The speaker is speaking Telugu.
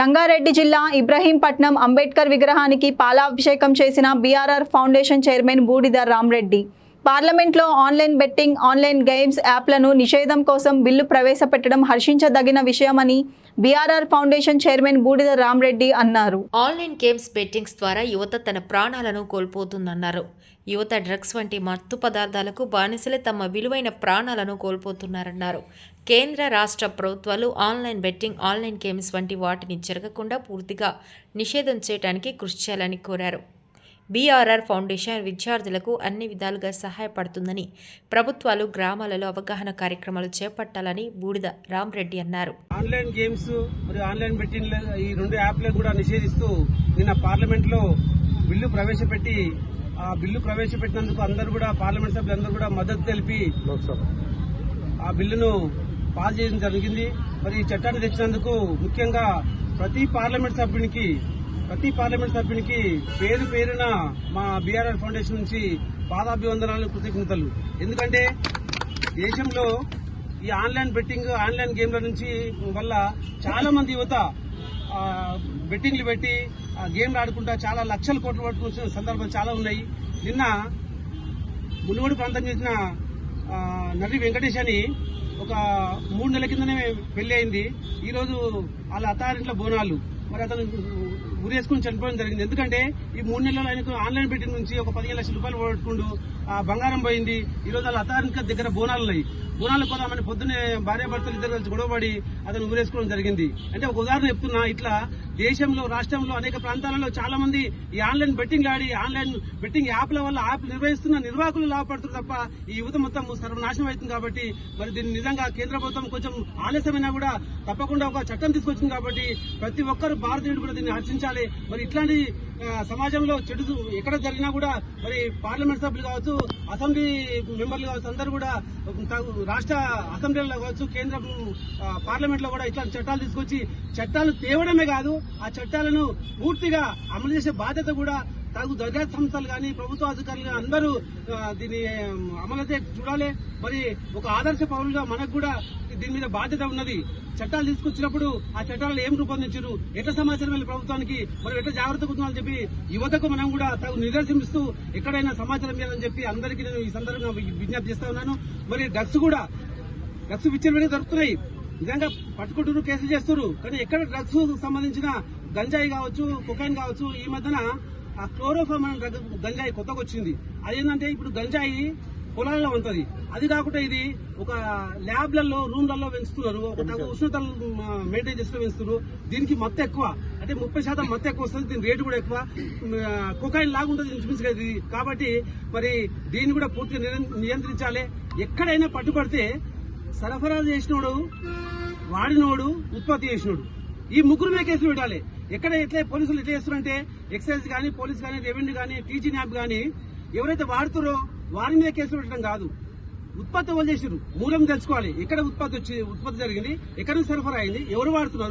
రంగారెడ్డి జిల్లా ఇబ్రహీంపట్నం అంబేద్కర్ విగ్రహానికి పాలాభిషేకం చేసిన బీఆర్ఆర్ ఫౌండేషన్ చైర్మన్ బూడిద రామ్రెడ్డి. పార్లమెంట్లో ఆన్లైన్ బెట్టింగ్ ఆన్లైన్ గేమ్స్ యాప్లను నిషేధం కోసం బిల్లు ప్రవేశపెట్టడం హర్షించదగిన విషయమని బీఆర్ఆర్ ఫౌండేషన్ చైర్మన్ బూడిద రామ్రెడ్డి అన్నారు. ఆన్లైన్ గేమ్స్ బెట్టింగ్స్ ద్వారా యువత తన ప్రాణాలను కోల్పోతుందన్నారు. యువత డ్రగ్స్ వంటి మత్తు పదార్థాలకు బానిసలే తమ విలువైన ప్రాణాలను కోల్పోతున్నారన్నారు. కేంద్ర రాష్ట్ర ప్రభుత్వాలు ఆన్లైన్ బెట్టింగ్ ఆన్లైన్ గేమ్స్ వంటి వాటిని జరగకుండా పూర్తిగా నిషేధం చేయడానికి కృషి చేయాలని కోరారు. బీఆర్ఆర్ ఫౌండేషన్ విద్యార్థులకు అన్ని విధాలుగా సహాయపడుతుందని ప్రభుత్వాలు గ్రామాలలో అవగాహన కార్యక్రమాలు చేపట్టాలని బూడిద రామ్రెడ్డి అన్నారు. ఆన్లైన్ గేమ్స్ మరియు ఆన్లైన్ బెట్టింగ్ ఈ రెండు యాప్లు కూడా నిషేధిస్తూ నిన్న పార్లమెంట్లో బిల్లు ప్రవేశపెట్టి ఆ బిల్లు ప్రవేశపెట్టినందుకు అందరూ కూడా పార్లమెంట్ సభ్యులందరూ కూడా మద్దతు తెలిపి ఆ బిల్లును పాస్ చేయడం జరిగింది. మరి ఈ చట్టాన్ని తెచ్చినందుకు ముఖ్యంగా ప్రతి పార్లమెంట్ సభ్యునికి ప్రతి పార్లమెంట్ సభ్యునికి పేరు పేరున మా బీఆర్ఆర్ ఫౌండేషన్ నుంచి పాదాభివందనాలు కృతజ్ఞతలు. ఎందుకంటే దేశంలో ఈ ఆన్లైన్ బెట్టింగ్ ఆన్లైన్ గేమ్ల నుంచి వల్ల చాలా మంది యువత బెట్టింగ్లు పెట్టి ఆ, గేమ్లు ఆడుకుంటా చాలా లక్షల కోట్లు పట్టుకున్న సందర్భాలు చాలా ఉన్నాయి. నిన్న మునుగోడు ప్రాంతం చేసిన నటి నర్రి వెంకటేష్ అని ఒక మూడు నెలల కిందనే పెళ్ళి అయింది. ఈరోజు వాళ్ళ అత్తారింట్లో బోనాలు. మరి అతను ఉరేసుకుని చనిపోవడం జరిగింది. ఎందుకంటే ఈ మూడు నెలల్లో ఆయనకు ఆన్లైన్ బెట్టింగ్ నుంచి ఒక పదిహేను లక్షల రూపాయలు పోగొట్టుకుంటూ ఆ బంగారం పోయింది. ఈ రోజు వాళ్ళ అత్తారింటి దగ్గర బోనాలు ఉన్నాయి బోనాలు కొదామని పొద్దునే భార్యాభర్తలు ఇద్దరు కలిసి గొడవపడి అతను ఊరేసుకోవడం జరిగింది. అంటే ఒక ఉదాహరణ చెప్తున్నా ఇట్లా దేశంలో రాష్ట్రంలో అనేక ప్రాంతాలలో చాలా మంది ఈ ఆన్లైన్ బెట్టింగ్ ఆడి ఆన్లైన్ బెట్టింగ్ యాప్ల వల్ల యాప్ నిర్వహిస్తున్న నిర్వాహకులు లాభపడుతున్నారు తప్ప ఈ యువత మొత్తం సర్వనాశనం అవుతుంది కాబట్టి మరి దీన్ని నిజంగా కేంద్ర ప్రభుత్వం కొంచెం ఆలస్యమైనా కూడా తప్పకుండా ఒక చట్టం తీసుకొచ్చింది కాబట్టి ప్రతి ఒక్కరు భారతీయుడు కూడా దీన్ని హర్షించాలి. మరి ఇట్లాంటి సమాజంలో చెడు ఎక్కడ జరిగినా కూడా మరి పార్లమెంట్ సభ్యులు కావచ్చు అసెంబ్లీ మెంబర్లు కావచ్చు అందరూ కూడా తగు- రాష్ట్ర అసెంబ్లీలో కావచ్చు కేంద్ర పార్లమెంట్లో కూడా ఇట్లాంటి చట్టాలు తీసుకొచ్చి చట్టాలు తేవడమే కాదు ఆ చట్టాలను పూర్తిగా అమలు చేసే బాధ్యత కూడా తగు దర్యాప్తు సంస్థలు కానీ ప్రభుత్వ అధికారులు అందరూ దీన్ని అమలు చూడాలి. మరి ఒక ఆదర్శ పౌరులుగా మనకు కూడా దీని మీద బాధ్యత ఉన్నది. చట్టాలు తీసుకొచ్చినప్పుడు ఆ చట్టాలను ఏం రూపొందించారు? ఎట్లా సమాచారం వెళ్ళి ప్రభుత్వానికి? మనం ఎట్లా జాగ్రత్త కూర్చోవాలని చెప్పి యువతకు మనం కూడా తగు నిర్దేశిస్తూ ఎక్కడైనా సమాచారం ఇవ్వాలని చెప్పి అందరికీ నేను ఈ సందర్భంగా విజ్ఞప్తి చేస్తా ఉన్నాను. మరి డ్రగ్స్ కూడా డ్రగ్స్ విచ్చలవిడిగా దొరుకుతున్నాయి నిజంగా పట్టుకుంటున్నారు కేసులు చేస్తున్నారు కానీ ఎక్కడ డ్రగ్స్ సంబంధించిన గంజాయి కావచ్చు కుకైన్ కావచ్చు ఈ మధ్యన ఆ క్లోరోఫామ్ అనే గంజాయి కొత్తగా వచ్చింది అదేంటంటే ఇప్పుడు గంజాయి పొలాల్లో ఉంటది అది కాకుండా ఇది ఒక ల్యాబ్లలో రూమ్లలో పెంచుతున్నారు. ఉష్ణతలు మెయింటైన్ చేసుకుని పెంచుతున్నారు. దీనికి మత్తు ఎక్కువ. అంటే ముప్పై శాతం మత్తు ఎక్కువ వస్తుంది. దీని రేటు కూడా ఎక్కువ. కొకైన్ లాగా ఉంటుంది ఇంచుమించుగా ఇది. కాబట్టి మరి దీన్ని కూడా పూర్తిగా నియం- నియంత్రించాలి. ఎక్కడైనా పట్టుబడితే సరఫరా చేసినోడు వాడినోడు ఉత్పత్తి చేసినోడు. ఈ ముగ్గురు మీద కేసులు పెట్టాలి. ఎక్కడ ఎట్లా పోలీసులు ఎట్లా చేస్తున్నారంటే ఎక్సైజ్ కానీ పోలీస్ కానీ రెవెన్యూ కానీ టీచింగ్ యాప్ కానీ ఎవరైతే వాడుతారో వారి మీద కేసులు పెట్టడం కాదు. ఉత్పత్తి ఎవరు చేసారు మూలం తెలుసుకోవాలి. ఎక్కడ ఉత్పత్తి వచ్చి ఉత్పత్తి జరిగింది? ఎక్కడ నుంచి సరఫరా అయింది? ఎవరు వాడుతున్నారు?